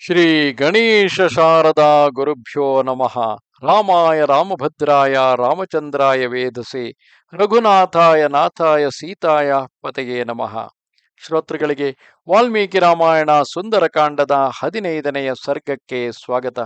ಶ್ರೀ ಗಣೇಶ ಶಾರದಾ ಗುರುಭ್ಯೋ ನಮಃ. ರಾಮಾಯ ರಾಮಭದ್ರಾಯ ರಾಮಚಂದ್ರಾಯ ವೇದಸೆ ರಘುನಾಥಾಯ ನಾಥಾಯ ಸೀತಾಯ ಪತೆಯೇ ನಮಃ. ಶ್ರೋತೃಗಳಿಗೆ ವಾಲ್ಮೀಕಿ ರಾಮಾಯಣ ಸುಂದರಕಾಂಡದ ಹದಿನೈದನೆಯ ಸರ್ಗಕ್ಕೆ ಸ್ವಾಗತ.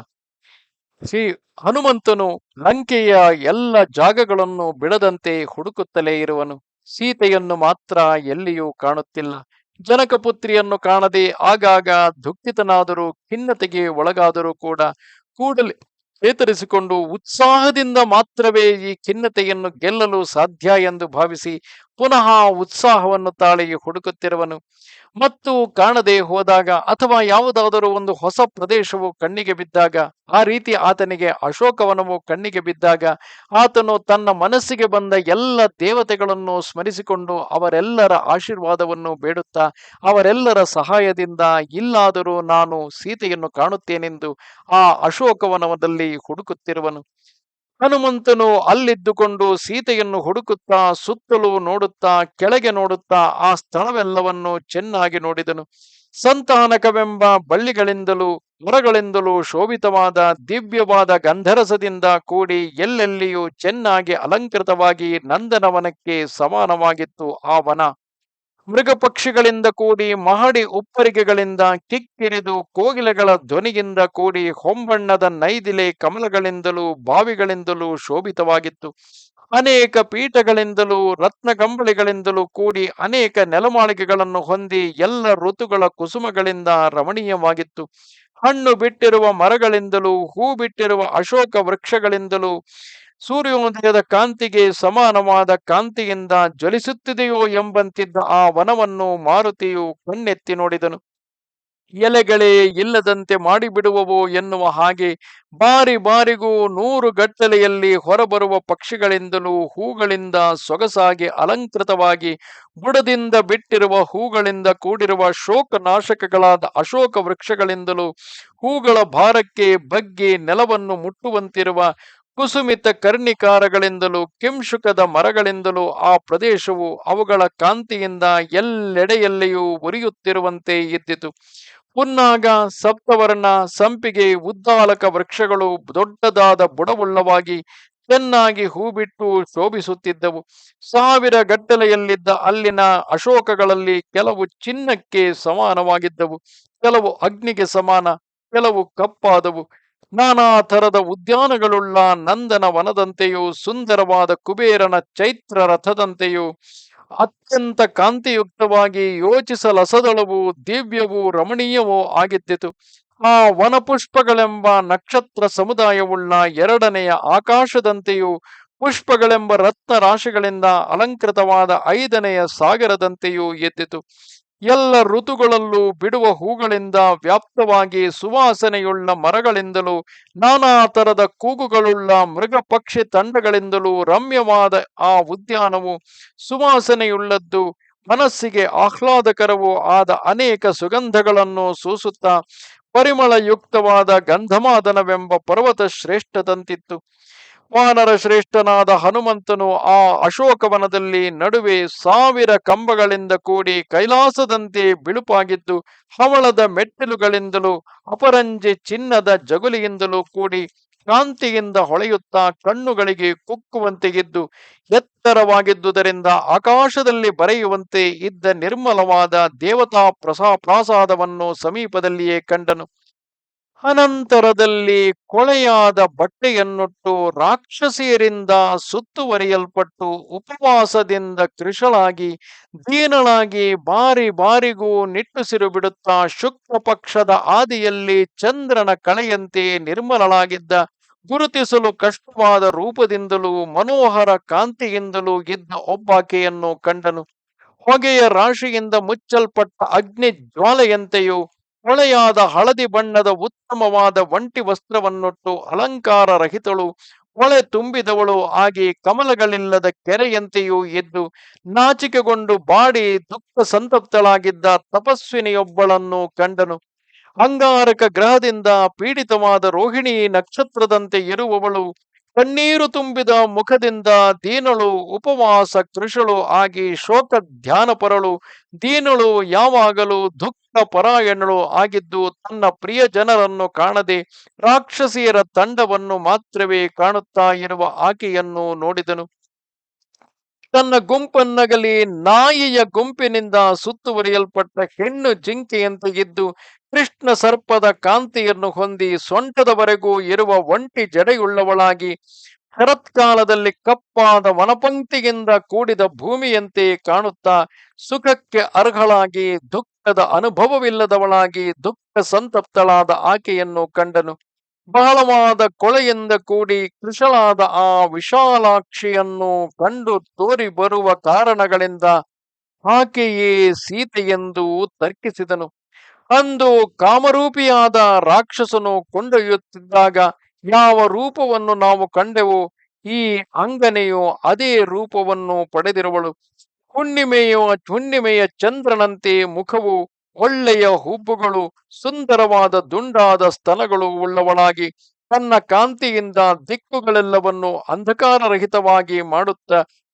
ಶ್ರೀ ಹನುಮಂತನು ಲಂಕೆಯ ಎಲ್ಲ ಜಾಗಗಳನ್ನು ಬಿಡದಂತೆ ಹುಡುಕುತ್ತಲೇ ಇರುವನು. ಸೀತೆಯನ್ನು ಮಾತ್ರ ಎಲ್ಲಿಯೂ ಕಾಣುತ್ತಿಲ್ಲ. ಜನಕಪುತ್ರಿಯನ್ನು ಕಾಣದೆ ಆಗಾಗ ದುಃಖಿತನಾದರೂ ಖಿನ್ನತೆಗೆ ಒಳಗಾದರೂ ಕೂಡ ಕೂಡಲೇ ಚೇತರಿಸಿಕೊಂಡು ಉತ್ಸಾಹದಿಂದ ಮಾತ್ರವೇ ಈ ಖಿನ್ನತೆಯನ್ನು ಗೆಲ್ಲಲು ಸಾಧ್ಯ ಎಂದು ಭಾವಿಸಿ ಪುನಃ ಉತ್ಸಾಹವನ್ನು ತಾಳಿಗೆ ಹುಡುಕುತ್ತಿರುವನು. ಮತ್ತು ಕಾಣದೆ ಹೋದಾಗ ಅಥವಾ ಯಾವುದಾದರೂ ಒಂದು ಹೊಸ ಪ್ರದೇಶವು ಕಣ್ಣಿಗೆ ಬಿದ್ದಾಗ, ಆ ರೀತಿ ಆತನಿಗೆ ಅಶೋಕವನವು ಕಣ್ಣಿಗೆ ಬಿದ್ದಾಗ, ಆತನು ತನ್ನ ಮನಸ್ಸಿಗೆ ಬಂದ ಎಲ್ಲ ದೇವತೆಗಳನ್ನು ಸ್ಮರಿಸಿಕೊಂಡು ಅವರೆಲ್ಲರ ಆಶೀರ್ವಾದವನ್ನು ಬೇಡುತ್ತಾ, ಅವರೆಲ್ಲರ ಸಹಾಯದಿಂದ ಇಲ್ಲಾದರೂ ನಾನು ಸೀತೆಯನ್ನು ಕಾಣುತ್ತೇನೆಂದು ಆ ಅಶೋಕವನದಲ್ಲಿ ಹುಡುಕುತ್ತಿರುವನು. ಹನುಮಂತನು ಅಲ್ಲಿದ್ದುಕೊಂಡು ಸೀತೆಯನ್ನು ಹುಡುಕುತ್ತಾ, ಸುತ್ತಲೂ ನೋಡುತ್ತಾ, ಕೆಳಗೆ ನೋಡುತ್ತಾ ಆ ಸ್ಥಳವೆಲ್ಲವನ್ನು ಚೆನ್ನಾಗಿ ನೋಡಿದನು. ಸಂತಾನಕವೆಂಬ ಬಳ್ಳಿಗಳಿಂದಲೂ, ಮರಗಳಿಂದಲೂ ಶೋಭಿತವಾದ ದಿವ್ಯವಾದ ಗಂಧರಸದಿಂದ ಕೂಡಿ ಎಲ್ಲೆಲ್ಲಿಯೂ ಚೆನ್ನಾಗಿ ಅಲಂಕೃತವಾಗಿ ನಂದನವನಕ್ಕೆ ಸಮಾನವಾಗಿತ್ತು ಆ ವನ. ಮೃಗ ಪಕ್ಷಿಗಳಿಂದ ಕೂಡಿ, ಮಹಡಿ ಉಪ್ಪರಿಗೆಗಳಿಂದ, ಕಿಕ್ಕಿರಿದು, ಕೋಗಿಲೆಗಳ ಧ್ವನಿಯಿಂದ ಕೂಡಿ, ಹೊಂಬಣ್ಣದ ನೈದಿಲೆ ಕಮಲಗಳಿಂದಲೂ, ಬಾವಿಗಳಿಂದಲೂ ಶೋಭಿತವಾಗಿತ್ತು. ಅನೇಕ ಪೀಠಗಳಿಂದಲೂ, ರತ್ನಗಂಬಳಿಗಳಿಂದಲೂ ಕೂಡಿ, ಅನೇಕ ನೆಲಮಾಳಿಗೆಗಳನ್ನು ಹೊಂದಿ, ಎಲ್ಲ ಋತುಗಳ ಕುಸುಮಗಳಿಂದ ರಮಣೀಯವಾಗಿತ್ತು. ಹಣ್ಣು ಬಿಟ್ಟಿರುವ ಮರಗಳಿಂದಲೂ, ಹೂ ಬಿಟ್ಟಿರುವ ಅಶೋಕ ವೃಕ್ಷಗಳಿಂದಲೂ ಸೂರ್ಯೋದಯದ ಕಾಂತಿಗೆ ಸಮಾನವಾದ ಕಾಂತಿಯಿಂದ ಜ್ವಲಿಸುತ್ತಿದೆಯೋ ಎಂಬಂತಿದ್ದ ಆ ವನವನ್ನು ಮಾರುತಿಯು ಕಣ್ಣೆತ್ತಿ ನೋಡಿದನು. ಎಲೆಗಳೇ ಇಲ್ಲದಂತೆ ಮಾಡಿಬಿಡುವವು ಎನ್ನುವ ಹಾಗೆ ಬಾರಿ ಬಾರಿಗೂ ನೂರು ಗಟ್ಟಲೆಯಲ್ಲಿ ಹೊರಬರುವ ಪಕ್ಷಿಗಳಿಂದಲೂ ಹೂಗಳಿಂದ ಸೊಗಸಾಗಿ ಅಲಂಕೃತವಾಗಿ ಬುಡದಿಂದ ಬಿಟ್ಟಿರುವ ಹೂಗಳಿಂದ ಕೂಡಿರುವ ಶೋಕನಾಶಕಗಳಾದ ಅಶೋಕ ವೃಕ್ಷಗಳಿಂದಲೂ ಹೂಗಳ ಭಾರಕ್ಕೆ ಬಗ್ಗೆ ನೆಲವನ್ನು ಮುಟ್ಟುವಂತಿರುವ ಕುಸುಮಿತ ಕರ್ಣಿಕಾರಗಳಿಂದಲೂ ಕಿಂಶುಕದ ಮರಗಳಿಂದಲೂ ಆ ಪ್ರದೇಶವು ಅವುಗಳ ಕಾಂತಿಯಿಂದ ಎಲ್ಲೆಡೆಯಲ್ಲಿಯೂ ಉರಿಯುತ್ತಿರುವಂತೆ ಇದ್ದಿತು. ಪುನ್ನಾಗ ಸಪ್ತವರ್ಣ, ಸಂಪಿಗೆ, ಉದ್ದಾಲಕ ವೃಕ್ಷಗಳು ದೊಡ್ಡದಾದ ಬುಡವುಳ್ಳವಾಗಿ ಚೆನ್ನಾಗಿ ಹೂ ಬಿಟ್ಟು ಶೋಭಿಸುತ್ತಿದ್ದವು. ಸಾವಿರ ಗಟ್ಟಲೆಯಲ್ಲಿದ್ದ ಅಲ್ಲಿನ ಅಶೋಕಗಳಲ್ಲಿ ಕೆಲವು ಚಿನ್ನಕ್ಕೆ ಸಮಾನವಾಗಿದ್ದವು. ಕೆಲವು ಅಗ್ನಿಗೆ ಸಮಾನ, ಕೆಲವು ಕಪ್ಪಾದವು. ನಾನಾ ತರದ ಉದ್ಯಾನಗಳುಳ್ಳ ನಂದನ ವನದಂತೆಯೂ ಸುಂದರವಾದ ಕುಬೇರನ ಚೈತ್ರ ರಥದಂತೆಯೂ ಅತ್ಯಂತ ಕಾಂತಿಯುಕ್ತವಾಗಿ ಯೋಚಿಸಲಸದಳವು ದಿವ್ಯವೂ ರಮಣೀಯವೂ ಆಗಿದ್ದಿತು. ಆ ವನಪುಷ್ಪಗಳೆಂಬ ನಕ್ಷತ್ರ ಸಮುದಾಯವುಳ್ಳ ಎರಡನೆಯ ಆಕಾಶದಂತೆಯೂ, ಪುಷ್ಪಗಳೆಂಬ ರತ್ನ ರಾಶಿಗಳಿಂದ ಅಲಂಕೃತವಾದ ಐದನೆಯ ಸಾಗರದಂತೆಯೂ ಎದ್ದಿತು. ಎಲ್ಲ ಋತುಗಳಲ್ಲೂ ಬಿಡುವ ಹೂಗಳಿಂದ ವ್ಯಾಪ್ತವಾಗಿ ಸುವಾಸನೆಯುಳ್ಳ ಮರಗಳಿಂದಲೂ, ನಾನಾ ತರದ ಕೂಗುಗಳುಳ್ಳ ಮೃಗ ಪಕ್ಷಿ ತಂಡಗಳಿಂದಲೂ ರಮ್ಯವಾದ ಆ ಉದ್ಯಾನವು ಸುವಾಸನೆಯುಳ್ಳದ್ದು, ಮನಸ್ಸಿಗೆ ಆಹ್ಲಾದಕರವೂ ಆದ ಅನೇಕ ಸುಗಂಧಗಳನ್ನು ಸೂಸುತ್ತಾ ಪರಿಮಳಯುಕ್ತವಾದ ಗಂಧಮಾದನವೆಂಬ ಪರ್ವತ ಶ್ರೇಷ್ಠದಂತಿತ್ತು ವಾನರ ಶ್ರೇಷ್ಠನಾದ ಹನುಮಂತನು ಆ ಅಶೋಕವನದಲ್ಲಿ ನಡುವೆ ಸಾವಿರ ಕಂಬಗಳಿಂದ ಕೂಡಿ ಕೈಲಾಸದಂತೆ ಬಿಳುಪಾಗಿದ್ದು, ಹವಳದ ಮೆಟ್ಟಿಲುಗಳಿಂದಲೂ ಅಪರಂಜಿ ಚಿನ್ನದ ಜಗುಲಿಯಿಂದಲೂ ಕೂಡಿ ಕಾಂತಿಯಿಂದ ಹೊಳೆಯುತ್ತಾ ಕಣ್ಣುಗಳಿಗೆ ಕುಕ್ಕುವಂತೆಗಿದ್ದು ಎತ್ತರವಾಗಿದ್ದುದರಿಂದ ಆಕಾಶದಲ್ಲಿ ಬರೆಯುವಂತೆ ಇದ್ದ ನಿರ್ಮಲವಾದ ದೇವತಾ ಪ್ರಸಾ ಪ್ರಾಸಾದವನ್ನು ಸಮೀಪದಲ್ಲಿಯೇ ಕಂಡನು. ಅನಂತರದಲ್ಲಿ ಕೊಳೆಯಾದ ಬಟ್ಟೆಯನ್ನುಟ್ಟು ರಾಕ್ಷಸಿಯರಿಂದ ಸುತ್ತುವರಿಯಲ್ಪಟ್ಟು ಉಪವಾಸದಿಂದ ಕೃಷಳಾಗಿ ದೀನಳಾಗಿ ಬಾರಿ ಬಾರಿಗೂ ನಿಟ್ಟುಸಿರು ಬಿಡುತ್ತಾ ಶುಕ್ಲ ಪಕ್ಷದ ಆದಿಯಲ್ಲಿ ಚಂದ್ರನ ಕಳೆಯಂತೆ ನಿರ್ಮಲಳಾಗಿದ್ದ, ಗುರುತಿಸಲು ಕಷ್ಟವಾದ ರೂಪದಿಂದಲೂ ಮನೋಹರ ಕಾಂತಿಯಿಂದಲೂ ಇದ್ದ ಒಬ್ಬಾಕೆಯನ್ನು ಕಂಡನು. ಹೊಗೆಯ ರಾಶಿಯಿಂದ ಮುಚ್ಚಲ್ಪಟ್ಟ ಅಗ್ನಿ ಜ್ವಾಲೆಯಂತೆಯೂ ಹೊಳೆಯಾದ ಹಳದಿ ಬಣ್ಣದ ಉತ್ತಮವಾದ ಒಂಟಿ ವಸ್ತ್ರವನ್ನುಟ್ಟು ಅಲಂಕಾರ ರಹಿತಳು. ಹೊಳೆ ತುಂಬಿದವಳು ಆಗಿ ಕಮಲಗಳಿಲ್ಲದ ಕೆರೆಯಂತೆಯೂ ಎದ್ದು ನಾಚಿಕೆಗೊಂಡು ಬಾಡಿ ದುಃಖ ಸಂತಪ್ತಳಾಗಿದ್ದ ತಪಸ್ವಿನಿಯೊಬ್ಬಳನ್ನು ಕಂಡನು. ಅಂಗಾರಕ ಗ್ರಹದಿಂದ ಪೀಡಿತವಾದ ರೋಹಿಣಿ ನಕ್ಷತ್ರದಂತೆ ಇರುವವಳು ಕಣ್ಣೀರು ತುಂಬಿದ ಮುಖದಿಂದ ದೀನಳು ಉಪವಾಸ ಕೃಷಳು ಆಗಿ ಶೋಕ ಧ್ಯಾನ ಪರಳು. ದೀನಳು ಯಾವಾಗಲೂ ದುಃಖ ಪರಾಯಣಳು ಆಗಿದ್ದು ತನ್ನ ಪ್ರಿಯ ಜನರನ್ನು ಕಾಣದೆ ರಾಕ್ಷಸಿಯರ ತಂಡವನ್ನು ಮಾತ್ರವೇ ಕಾಣುತ್ತಾ ಇರುವ ಆಕೆಯನ್ನು ನೋಡಿದನು. ತನ್ನ ಗುಂಪನ್ನಗಲಿ ನಾಯಿಯ ಗುಂಪಿನಿಂದ ಸುತ್ತುವರಿಯಲ್ಪಟ್ಟ ಹೆಣ್ಣು ಜಿಂಕೆಯಂತೆ ಇದ್ದು ಕೃಷ್ಣ ಸರ್ಪದ ಕಾಂತಿಯನ್ನು ಹೊಂದಿ ಸೊಂಟದವರೆಗೂ ಇರುವ ಒಂಟಿ ಜಡೆಯುಳ್ಳವಳಾಗಿ ಶರತ್ಕಾಲದಲ್ಲಿ ಕಪ್ಪಾದ ವನಪಂಕ್ತಿಯಿಂದ ಕೂಡಿದ ಭೂಮಿಯಂತೆ ಕಾಣುತ್ತಾ ಸುಖಕ್ಕೆ ಅರ್ಹಳಾಗಿ ದುಃಖದ ಅನುಭವವಿಲ್ಲದವಳಾಗಿ ದುಃಖ ಸಂತಪ್ತಳಾದ ಆಕೆಯನ್ನು ಕಂಡನು. ಬಹಳವಾದ ಕೊಳೆಯಿಂದ ಕೂಡಿ ಕೃಶಳಾದ ಆ ವಿಶಾಲಾಕ್ಷಿಯನ್ನು ಕಂಡು ತೋರಿ ಬರುವ ಕಾರಣಗಳಿಂದ ಆಕೆಯೇ ಸೀತೆಯೆಂದು ತರ್ಕಿಸಿದನು. ಅಂದು ಕಾಮರೂಪಿಯಾದ ರಾಕ್ಷಸನು ಕೊಂಡೊಯ್ಯುತ್ತಿದ್ದಾಗ ಯಾವ ರೂಪವನ್ನು ನಾವು ಕಂಡೆವು? ಈ ಅಂಗನೆಯು ಅದೇ ರೂಪವನ್ನು ಪಡೆದಿರುವಳು. ಹುಣ್ಣಿಮೆಯ ಹುಣ್ಣಿಮೆಯ ಚಂದ್ರನಂತೆ ಮುಖವು ಒಳ್ಳೆಯ ಹುಬ್ಬುಗಳು, ಸುಂದರವಾದ ದುಂಡಾದ ಸ್ತನಗಳು ಉಳ್ಳವಳಾಗಿ, ತನ್ನ ಕಾಂತಿಯಿಂದ ದಿಕ್ಕುಗಳೆಲ್ಲವನ್ನು ಅಂಧಕಾರರಹಿತವಾಗಿ ಮಾಡುತ್ತ,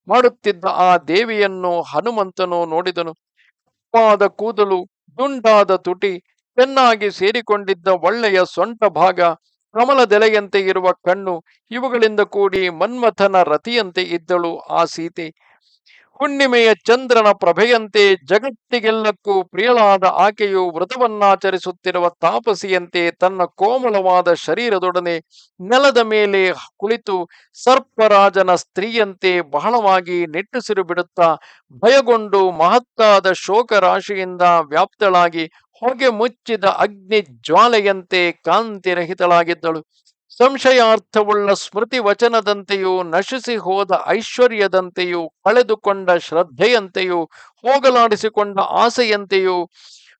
ಮಾಡುತ್ತಿದ್ದ ಆ ದೇವಿಯನ್ನು ಹನುಮಂತನು ನೋಡಿದನು. ಕಪ್ಪಾದ ಕೂದಲು, ದುಂಡಾದ ತುಟಿ, ಚೆನ್ನಾಗಿ ಸೇರಿಕೊಂಡಿದ್ದ ಒಳ್ಳೆಯ ಸೊಂಟ ಭಾಗ, ಕಮಲದೆಲೆಯಂತೆ ಇರುವ ಕಣ್ಣು, ಇವುಗಳಿಂದ ಕೂಡಿ ಮನ್ಮಥನ ರತಿಯಂತೆ ಇದ್ದಳು ಆ ಸೀತೆ. ಹುಣ್ಣಿಮೆಯ ಚಂದ್ರನ ಪ್ರಭೆಯಂತೆ ಜಗತ್ತಿಗೆಲ್ಲಕ್ಕೂ ಪ್ರಿಯಳಾದ ಆಕೆಯು ವ್ರತವನ್ನಾಚರಿಸುತ್ತಿರುವ ತಾಪಸಿಯಂತೆ ತನ್ನ ಕೋಮಲವಾದ ಶರೀರದೊಡನೆ ನೆಲದ ಮೇಲೆ ಕುಳಿತು ಸರ್ಪರಾಜನ ಸ್ತ್ರೀಯಂತೆ ಬಹಳವಾಗಿ ನಿಟ್ಟುಸಿರು ಬಿಡುತ್ತಾ ಭಯಗೊಂಡು ಮಹತ್ತಾದ ಶೋಕ ರಾಶಿಯಿಂದ ವ್ಯಾಪ್ತಳಾಗಿ ಹೊಗೆ ಮುಚ್ಚಿದ ಅಗ್ನಿ ಜ್ವಾಲೆಯಂತೆ ಕಾಂತಿರಹಿತಳಾಗಿದ್ದಳು. ಸಂಶಯಾರ್ಥವುಳ್ಳ ಸ್ಮೃತಿ ವಚನದಂತೆಯೂ ನಶಿಸಿ ಹೋದ ಐಶ್ವರ್ಯದಂತೆಯೂ ಕಳೆದುಕೊಂಡ ಶ್ರದ್ಧೆಯಂತೆಯೂ ಹೋಗಲಾಡಿಸಿಕೊಂಡ ಆಸೆಯಂತೆಯೂ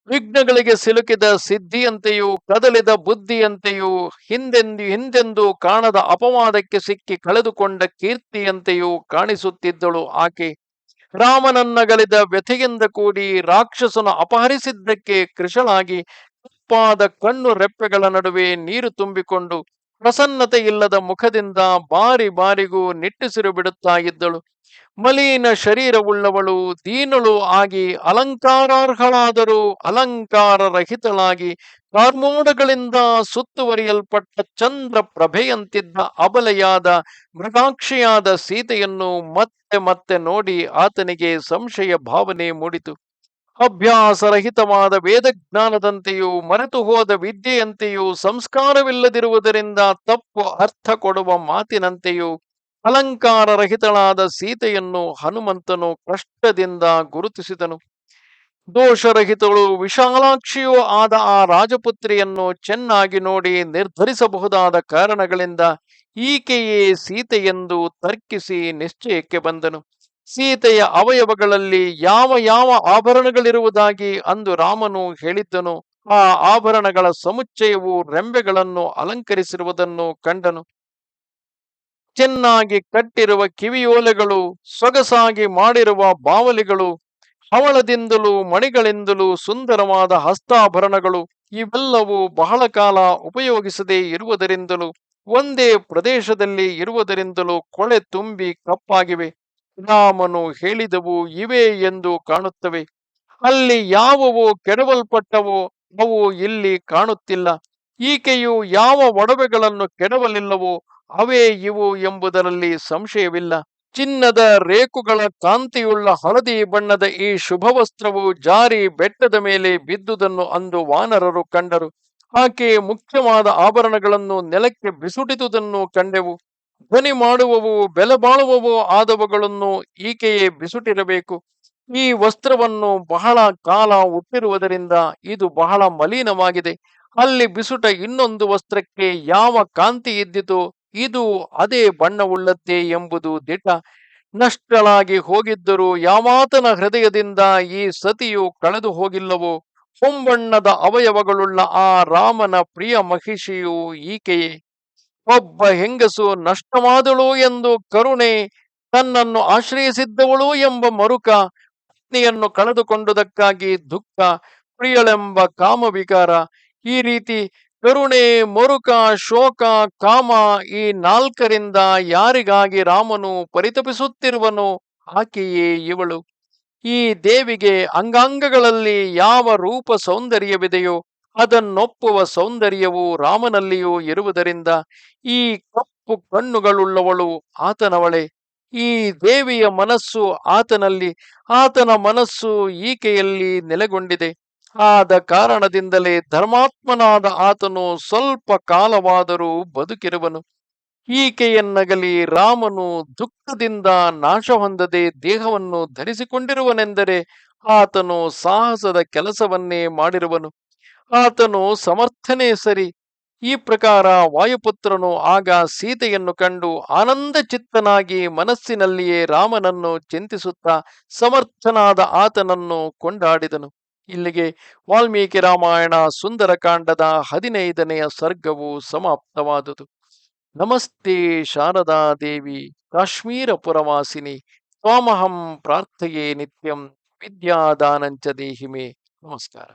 ವಿಘ್ನಗಳಿಗೆ ಸಿಲುಕಿದ ಸಿದ್ಧಿಯಂತೆಯೂ ಕದಲಿದ ಬುದ್ಧಿಯಂತೆಯೂ ಹಿಂದೆಂದು ಹಿಂದೆಂದು ಕಾಣದ ಅಪವಾದಕ್ಕೆ ಸಿಕ್ಕಿ ಕಳೆದುಕೊಂಡ ಕೀರ್ತಿಯಂತೆಯೂ ಕಾಣಿಸುತ್ತಿದ್ದಳು ಆಕೆ. ರಾಮನನ್ನಗಲಿದ ವ್ಯಥೆಯಿಂದ ಕೂಡಿ ರಾಕ್ಷಸನು ಅಪಹರಿಸಿದ್ದಕ್ಕೆ ಕೃಶಳಾಗಿ ಕಪ್ಪಾದ ಕಣ್ಣು ರೆಪ್ಪೆಗಳ ನಡುವೆ ನೀರು ತುಂಬಿಕೊಂಡು ಪ್ರಸನ್ನತೆ ಇಲ್ಲದ ಮುಖದಿಂದ ಬಾರಿ ಬಾರಿಗೂ ನಿಟ್ಟುಸಿರು ಬಿಡುತ್ತಾ ಇದ್ದಳು ಮಲೀನ ಶರೀರವುಳ್ಳವಳು ದೀನಳು ಆಗಿ ಅಲಂಕಾರಾರ್ಹಳಾದರೂ ಅಲಂಕಾರ ರಹಿತಳಾಗಿ ಕಾರ್ಮೋಡಗಳಿಂದ ಸುತ್ತುವರಿಯಲ್ಪಟ್ಟ ಚಂದ್ರ ಪ್ರಭೆಯಂತಿದ್ದ ಅಬಲೆಯಾದ ಮೃಗಾಕ್ಷಿಯಾದ ಸೀತೆಯನ್ನು ಮತ್ತೆ ಮತ್ತೆ ನೋಡಿ ಆತನಿಗೆ ಸಂಶಯ ಭಾವನೆ ಮೂಡಿತು. ಅಭ್ಯಾಸರಹಿತವಾದ ವೇದಜ್ಞಾನದಂತೆಯೂ ಮರೆತು ಹೋದ ವಿದ್ಯೆಯಂತೆಯೂ ಸಂಸ್ಕಾರವಿಲ್ಲದಿರುವುದರಿಂದ ತಪ್ಪು ಅರ್ಥ ಕೊಡುವ ಮಾತಿನಂತೆಯೂ ಅಲಂಕಾರರಹಿತಳಾದ ಸೀತೆಯನ್ನು ಹನುಮಂತನು ಕಷ್ಟದಿಂದ ಗುರುತಿಸಿದನು. ದೋಷರಹಿತಳು ವಿಶಾಲಾಕ್ಷಿಯೂ ಆದ ಆ ರಾಜಪುತ್ರಿಯನ್ನು ಚೆನ್ನಾಗಿ ನೋಡಿ ನಿರ್ಧರಿಸಬಹುದಾದ ಕಾರಣಗಳಿಂದ ಈಕೆಯೇ ಸೀತೆಯೆಂದು ತರ್ಕಿಸಿ ನಿಶ್ಚಯಕ್ಕೆ ಬಂದನು. ಸೀತೆಯ ಅವಯವಗಳಲ್ಲಿ ಯಾವ ಯಾವ ಆಭರಣಗಳಿರುವುದಾಗಿ ಅಂದು ರಾಮನು ಹೇಳಿದ್ದನು. ಆ ಆಭರಣಗಳ ಸಮುಚ್ಚಯವು ರೆಂಬೆಗಳನ್ನು ಅಲಂಕರಿಸಿರುವುದನ್ನು ಕಂಡನು. ಚೆನ್ನಾಗಿ ಕಟ್ಟಿರುವ ಕಿವಿಯೋಲೆಗಳು, ಸೊಗಸಾಗಿ ಮಾಡಿರುವ ಬಾವಲಿಗಳು, ಹವಳದಿಂದಲೂ ಮಣಿಗಳಿಂದಲೂ ಸುಂದರವಾದ ಹಸ್ತಾಭರಣಗಳು, ಇವೆಲ್ಲವೂ ಬಹಳ ಕಾಲ ಉಪಯೋಗಿಸದೇ ಇರುವುದರಿಂದಲೂ, ಒಂದೇ ಪ್ರದೇಶದಲ್ಲಿ ಇರುವುದರಿಂದಲೂ ಕೊಳೆ ತುಂಬಿ ಕಪ್ಪಾಗಿವೆ. ರಾಮನು ಹೇಳಿದವು ಇವೆ ಎಂದು ಕಾಣುತ್ತವೆ. ಅಲ್ಲಿ ಯಾವುವು ಕೆಡವಲ್ಪಟ್ಟವೋ ಅವು ಇಲ್ಲಿ ಕಾಣುತ್ತಿಲ್ಲ. ಈಕೆಯು ಯಾವ ಒಡವೆಗಳನ್ನು ಕೆಡವಲಿಲ್ಲವೋ ಅವೇ ಇವು ಎಂಬುದರಲ್ಲಿ ಸಂಶಯವಿಲ್ಲ. ಚಿನ್ನದ ರೇಕುಗಳ ಕಾಂತಿಯುಳ್ಳ ಹಳದಿ ಬಣ್ಣದ ಈ ಶುಭವಸ್ತ್ರವು ಜಾರಿ ಬೆಟ್ಟದ ಮೇಲೆ ಬಿದ್ದುದನ್ನು ಅಂದು ವಾನರರು ಕಂಡರು. ಆಕೆ ಮುಖ್ಯವಾದ ಆಭರಣಗಳನ್ನು ನೆಲಕ್ಕೆ ಬಿಸುಟಿದುದನ್ನು ಕಂಡೆವು. ಧ್ವನಿ ಮಾಡುವವು, ಬೆಲೆ ಬಾಳುವವು ಆದವುಗಳನ್ನು ಈಕೆಯೇ ಬಿಸುಟಿರಬೇಕು. ಈ ವಸ್ತ್ರವನ್ನು ಬಹಳ ಕಾಲ ಉಟ್ಟಿರುವುದರಿಂದ ಇದು ಬಹಳ ಮಲಿನವಾಗಿದೆ. ಅಲ್ಲಿ ಬಿಸುಟ ಇನ್ನೊಂದು ವಸ್ತ್ರಕ್ಕೆ ಯಾವ ಕಾಂತಿ ಇದ್ದಿತು ಇದು ಅದೇ ಬಣ್ಣವುಳ್ಳತ್ತೆ ಎಂಬುದು ದಿಟ ನಷ್ಟಳಾಗಿ ಹೋಗಿದ್ದರೂ ಯಾವಾತನ ಹೃದಯದಿಂದ ಈ ಸತಿಯು ಕಳೆದು ಹೋಗಿಲ್ಲವೋ, ಹೊಂಬಣ್ಣದ ಅವಯವಗಳುಳ್ಳ ಆ ರಾಮನ ಪ್ರಿಯ ಮಹಿಷಿಯು ಈಕೆಯೇ. ಒಬ್ಬ ಹೆಂಗಸು ನಷ್ಟವಾದಳು ಎಂದು ಕರುಣೆ ತನ್ನನ್ನು ಆಶ್ರಯಿಸಿದ್ದವಳು ಎಂಬ ಮರುಕ ಪತ್ನಿಯನ್ನು ಕಳೆದುಕೊಂಡುದಕ್ಕಾಗಿ ದುಃಖ ಪ್ರಿಯಳೆಂಬ ಕಾಮವಿಕಾರ. ಈ ರೀತಿ ಕರುಣೆ, ಮರುಕ, ಶೋಕ, ಕಾಮ ಈ ನಾಲ್ಕರಿಂದ ಯಾರಿಗಾಗಿ ರಾಮನು ಪರಿತಪಿಸುತ್ತಿರುವನು ಆಕೆಯೇ ಇವಳು. ಈ ದೇವಿಗೆ ಅಂಗಾಂಗಗಳಲ್ಲಿ ಯಾವ ರೂಪ ಸೌಂದರ್ಯವಿದೆಯೋ ಅದನ್ನೊಪ್ಪುವ ಸೌಂದರ್ಯವು ರಾಮನಲ್ಲಿಯೂ ಇರುವುದರಿಂದ ಈ ಕಪ್ಪು ಕಣ್ಣುಗಳುಳ್ಳವಳು ಆತನವಳೆ. ಈ ದೇವಿಯ ಮನಸ್ಸು ಆತನಲ್ಲಿ, ಆತನ ಮನಸ್ಸು ಈಕೆಯಲ್ಲಿ ನೆಲೆಗೊಂಡಿದೆ. ಆದ ಕಾರಣದಿಂದಲೇ ಧರ್ಮಾತ್ಮನಾದ ಆತನು ಸ್ವಲ್ಪ ಕಾಲವಾದರೂ ಬದುಕಿರುವನು. ಈಕೆಯನ್ನಗಲಿ ರಾಮನು ದುಃಖದಿಂದ ನಾಶ ಹೊಂದದೆ ದೇಹವನ್ನು ಧರಿಸಿಕೊಂಡಿರುವನೆಂದರೆ ಆತನು ಸಾಹಸದ ಕೆಲಸವನ್ನೇ ಮಾಡಿರುವನು. ಆತನು ಸಮರ್ಥನೆ ಸರಿ. ಈ ಪ್ರಕಾರ ವಾಯುಪುತ್ರನು ಆಗ ಸೀತೆಯನ್ನು ಕಂಡು ಆನಂದ ಚಿತ್ತನಾಗಿ ಮನಸ್ಸಿನಲ್ಲಿಯೇ ರಾಮನನ್ನು ಚಿಂತಿಸುತ್ತಾ ಸಮರ್ಥನಾದ ಆತನನ್ನು ಕೊಂಡಾಡಿದನು. ಇಲ್ಲಿಗೆ ವಾಲ್ಮೀಕಿ ರಾಮಾಯಣ ಸುಂದರಕಾಂಡದ ಹದಿನೈದನೆಯ ಸರ್ಗವು ಸಮಾಪ್ತವಾದುದು. ನಮಸ್ತೆ ಶಾರದಾ ದೇವಿ, ಕಾಶ್ಮೀರ ಪುರವಾಸಿನಿ, ತ್ವಾಮಹಂ ಪ್ರಾರ್ಥಯೇ ನಿತ್ಯಂ, ವಿದ್ಯಾದಾನಂಚ ದೇಹಿಮೆ. ನಮಸ್ಕಾರ.